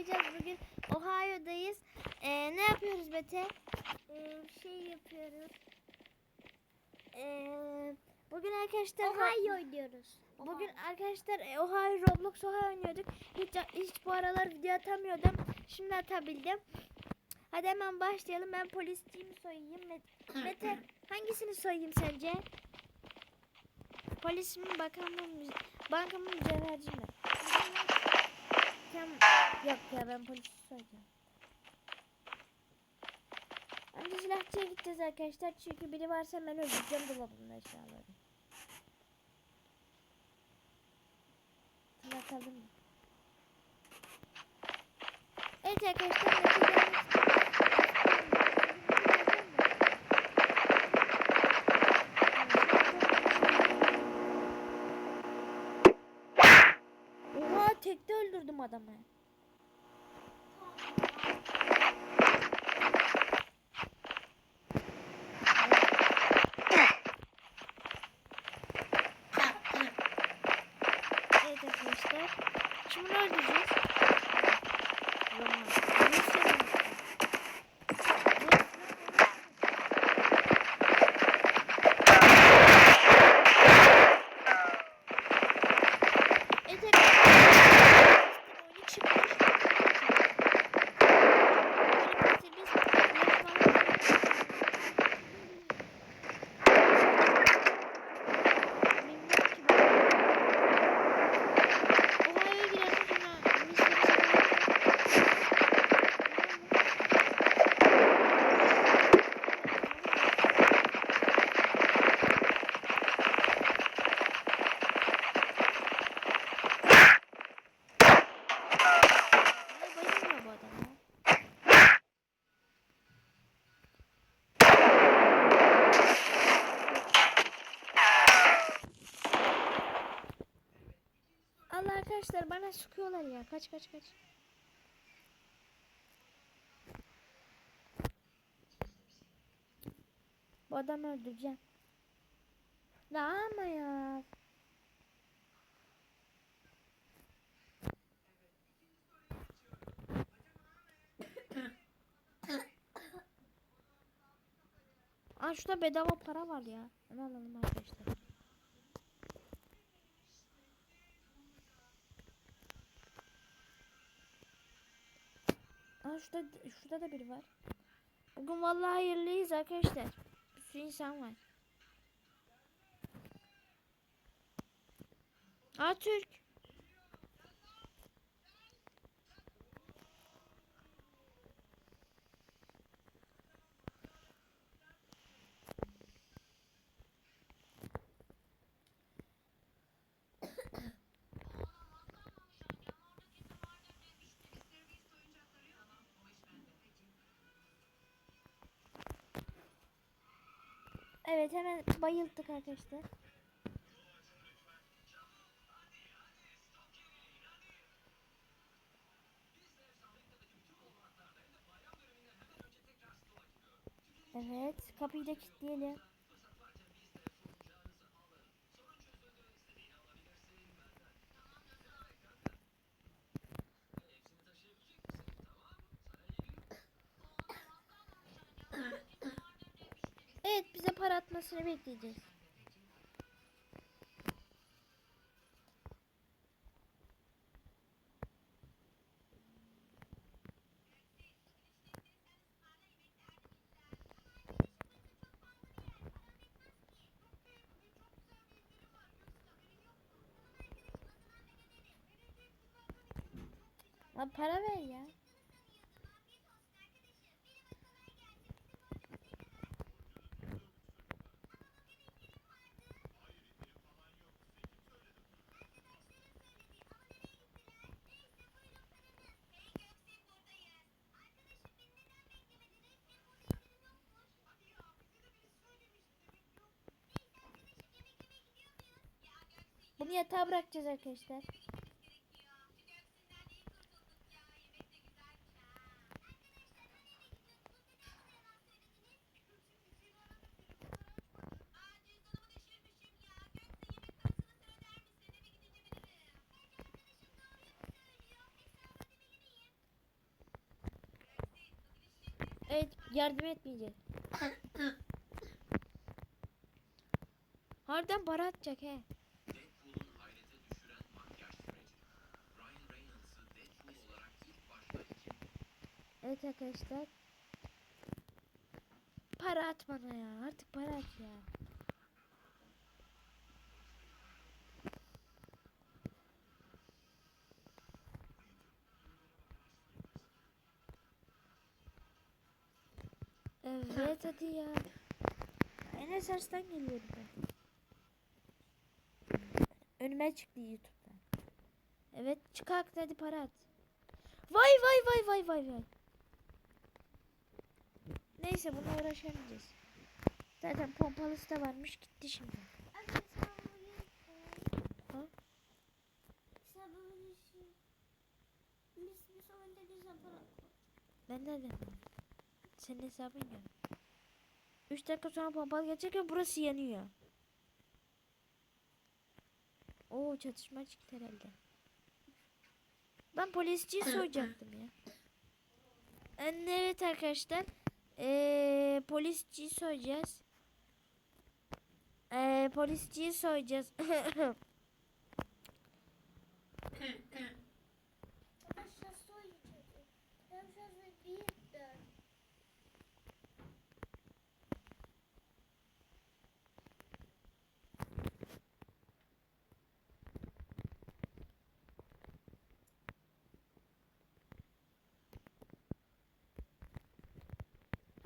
yapacağız bugün. Ohio'dayız. Ee, ne yapıyoruz Mete? Ee, şey yapıyoruz. Ee, bugün arkadaşlar Ohio oynuyoruz. Bugün arkadaşlar e, Ohio Roblox Ohio oynuyorduk. Hiç hiç bu aralar video atamıyordum. Şimdi atabildim. Hadi hemen başlayalım. Ben polisciğimi soyayım. Met- Mete hangisini soyayım sence? Polis mi bakan mı? Banka mı mücevherci mi? Tamam. Yok ya ben polisi soyacağım. Önce silahçıya gideceğiz arkadaşlar. Çünkü biri varsa ben öldüreceğim dolabımda eşyaları. Bakalım. Evet arkadaşlar. Mete gelmek Oha tekte öldürdüm adamı. Evet arkadaşlar. Şimdi öldüreceğiz. Roman. Bunu seviyorum. Evet arkadaşlar. Oyunu çıkmış. Böyle bir serbest Ohio'ya girersin sonra Mr. Bayılmıyor bu adam ya. Allah arkadaşlar bana sıkıyorlar ya. Kaç kaç kaç. Bu adamı öldüreceğim. Ya ama ya. Aa şurada bedava para var ya. Onu alalım arkadaşlar. Şurada, şurada da biri var. Bugün vallahi hayırlıyız arkadaşlar. Bir sürü insan var. Aa Türk. Evet hemen bayılttık arkadaşlar. Evet kapıyı da kilitleyelim. Evet atmasını bekleyeceğiz. Para ver ya. Bunu yatağa bırakacağız arkadaşlar. Evet yardım etmeyeceğiz. Harbiden para atacak he. Evet arkadaşlar. Para at bana ya. Artık para at ya. Evet hadi ya. Enes Arslan geliyorum ben. Önüme çıktı YouTube'dan. Evet çıkart hadi para at. Vay vay vay vay vay vay. Neyse buna uğraşamayacağız. Zaten pompalısı da varmış gitti şimdi. Ben nereden bileyim? Senin hesabın ya. 3 dakika sonra pompalı geçerken burası yanıyor. Oo çatışma çıktı herhalde. Ben polisciyi soyacaktım ya. Evet arkadaşlar. Ee, polisciyi soyacağız. Ee, polisciyi soyacağız.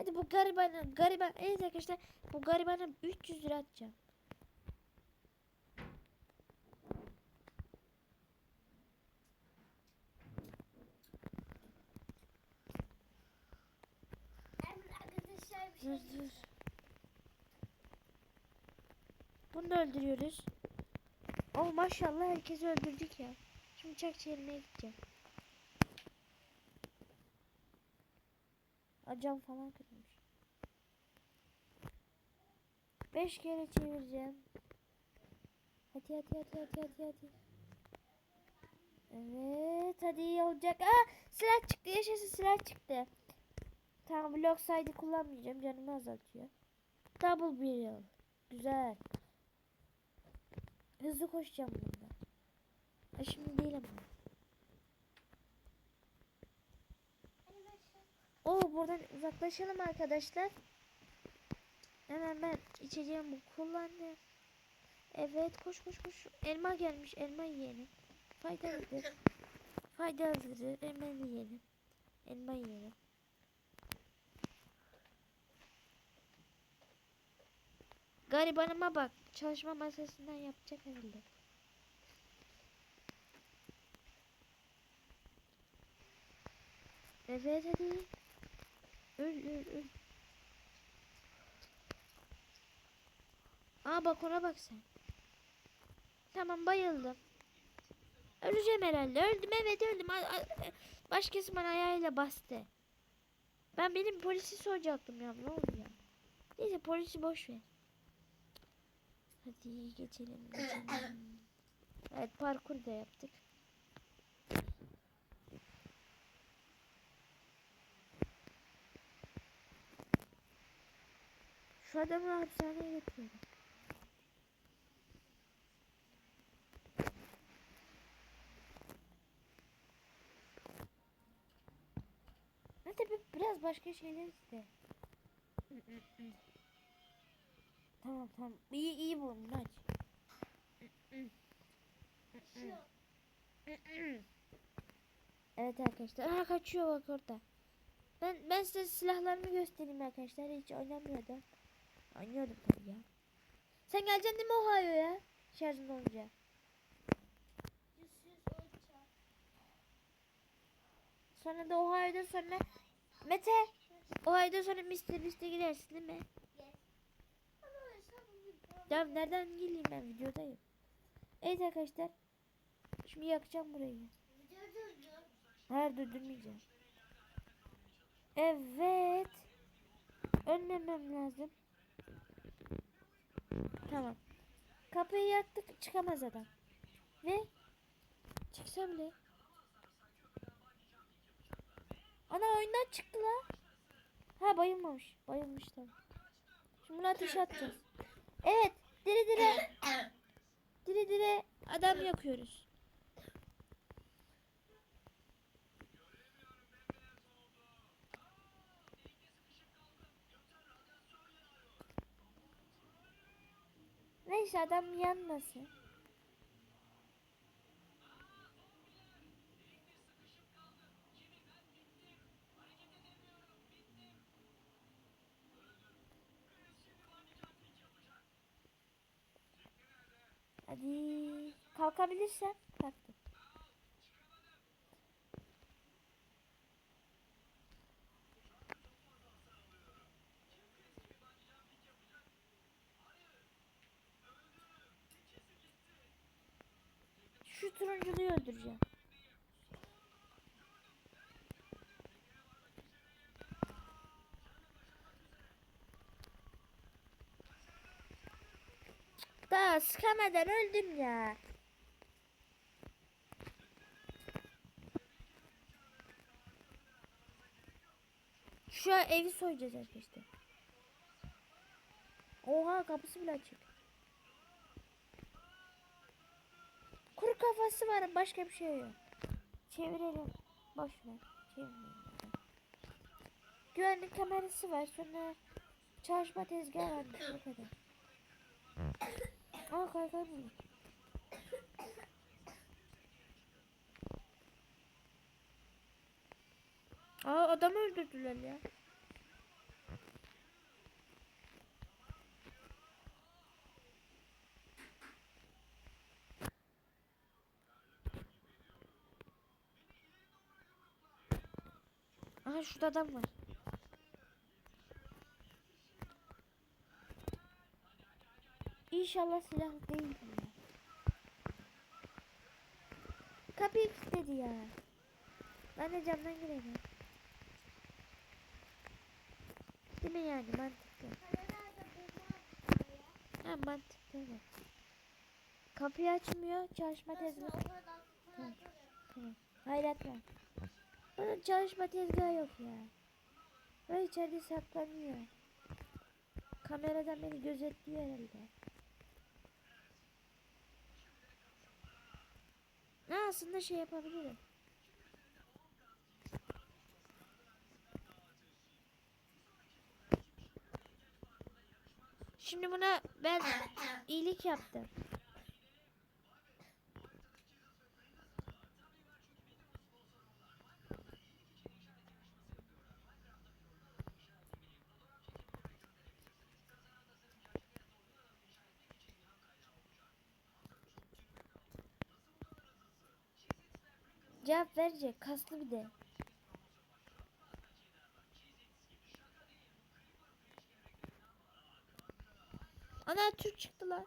Hadi bu garibana, gariban, evet arkadaşlar bu garibana 300 lira atacağım. Bir Dur şey dur. Bunu da öldürüyoruz. Oh maşallah herkesi öldürdük ya. Şimdi çak çevirmeye gideceğim. Acam falan kırmış. Beş kere çevireceğim. Hadi hadi hadi hadi hadi hadi. Evet hadi iyi olacak. Aa silah çıktı yaşasın silah çıktı. Tamam blok saydı kullanmayacağım canımı azaltıyor. Double barrel. Güzel. Hızlı koşacağım bunda. Ha şimdi değil ama. Hani ben şu Oo buradan uzaklaşalım arkadaşlar. Hemen ben içeceğimi kullandım. Evet koş koş koş. Elma gelmiş elma yiyelim. Faydalıdır. Faydalıdır. Elma yiyelim. Elma yiyelim. Garibanıma bak. Çalışma masasından yapacak herhalde. Evet hadi. Öl öl öl. Aa bak ona bak sen. Tamam bayıldım. Öleceğim herhalde. Öldüm evet öldüm. Başkası bana ayağıyla bastı. Ben benim polisi soracaktım ya. Ne oldu ya? Neyse polisi boş ver. Hadi geçelim geçelim. Evet parkur da yaptık. Şu adamı hapishaneye götürelim. Hadi bir, biraz başka şeyler iste. tamam tamam. İyi iyi bulun aç. Evet arkadaşlar. Aha kaçıyor bak orada. Ben ben size silahlarımı göstereyim arkadaşlar. Hiç oynamıyordum. Oynuyordum tabii ya. Sen geleceksin değil mi Ohio'ya? Şarjın olunca. Sonra da Ohio'da sonra Mete Ohio'da sonra Mr. Beast'e gidersin değil mi? Ya nereden geleyim ben videodayım. Evet arkadaşlar. Şimdi yakacağım burayı. Hayır durdurmayacağım. Evet. Önlemem lazım. Tamam. Kapıyı yaktık çıkamaz adam. Ve çıksa bile. Ana oyundan çıktı la. Ha bayılmamış. Bayılmış tamam. Şimdi bunu ateşe atacağız. Evet. Dire dire. Dire dire adam yakıyoruz. Neyse adam yanmasın. Hadi kalkabilirsen kalktım. Turunculuyu öldüreceğim. Daha sıkamadan öldüm ya. Şu evi soyacağız arkadaşlar. Oha kapısı bile açık. Kafası var başka bir şey yok. Çevirelim. Boş ver. Çevirmeyelim. Güvenlik kamerası var. Sonra çalışma tezgahı var. Bu kadar. Aa buldum. Aa adamı öldürdüler ya. Aha şurada adam var. İnşallah silah değil ya. Kapıyı kilitledi ya. Ben de camdan gireyim. Değil mi yani mantıklı. Ha mantıklı evet. Kapıyı açmıyor çalışma tezgahı. Tamam. Tamam. Hayret var. Bunun çalışma tezgahı yok ya. Ve içeride saklanıyor. Kameradan beni gözetliyor herhalde. Ne aslında şey yapabilirim. Şimdi buna ben iyilik yaptım. Cevap verecek kaslı bir de. Ana Türk çıktılar.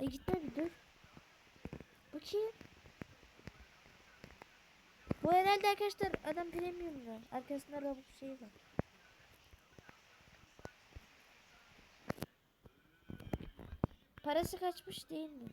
E gitme bir dur. Bu kim? Bu herhalde arkadaşlar adam premium'da. Arkasında Robux şeyi var. Parası kaçmış değil mi?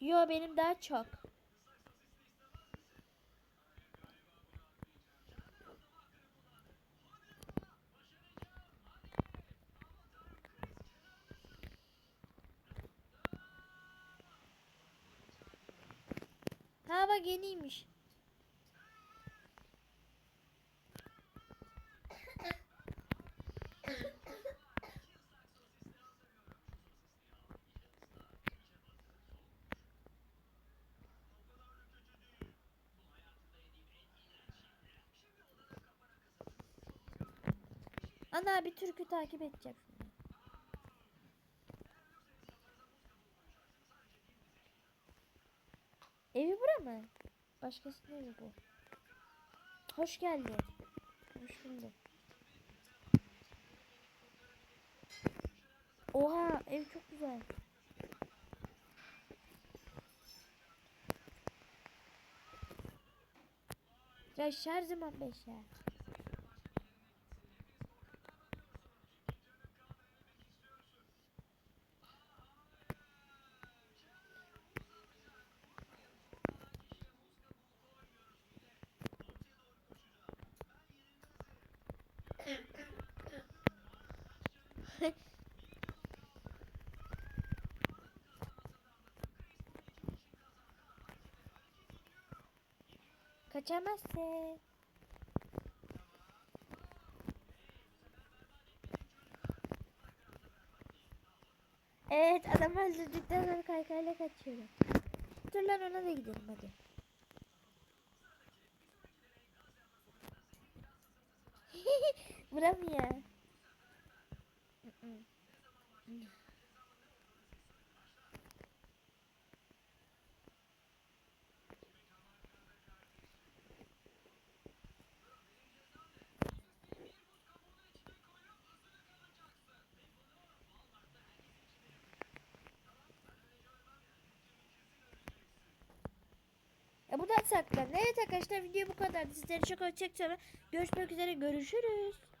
Yo benim daha çok. Ha bak yeniymiş. Ana bir türkü takip edeceğim mı? Başkası değil bu. Hoş geldin. Hoş bulduk. Oha ev çok güzel. Ya her zaman beş ya. Kaçamazsın. Evet adamı öldürdükten sonra kaykayla kaçıyorum. Dur lan ona da gidelim hadi. Vuramıyor. Ya buradan saklan. Evet arkadaşlar video bu kadar. Sizleri çok hoşçakalın. Görüşmek üzere. Görüşürüz.